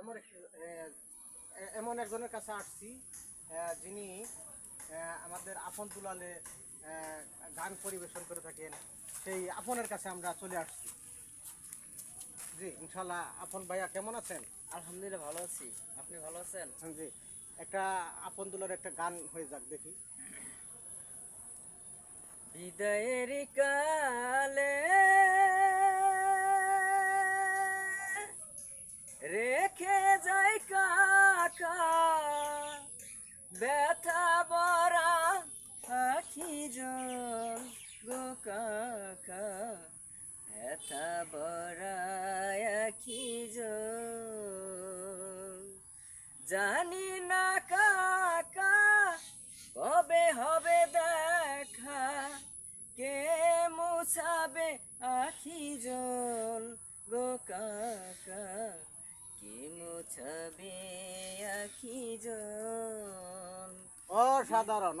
এমন এমন একজনের কাছে আসছি যিনি আমাদের আপন তুলালে গান পরিবেশন করে থাকেন সেই আপনের কাছে আমরা চলে আসছি। জি ইনশাল্লাহ আপন ভাইয়া কেমন আছেন? আলহামদুলিল্লাহ ভালো আছি। আপনি ভালো আছেন? জি। একটা আপন তুলার একটা গান হয়ে যাক দেখি। বিদায়ের কালে বরা আখি জানি না কাকা, কবে হবে দেখা, কে মুছাবে আখি জল, গো কাকা, কে মুছাবে আখি জল। অসাধারণ অসাধারণ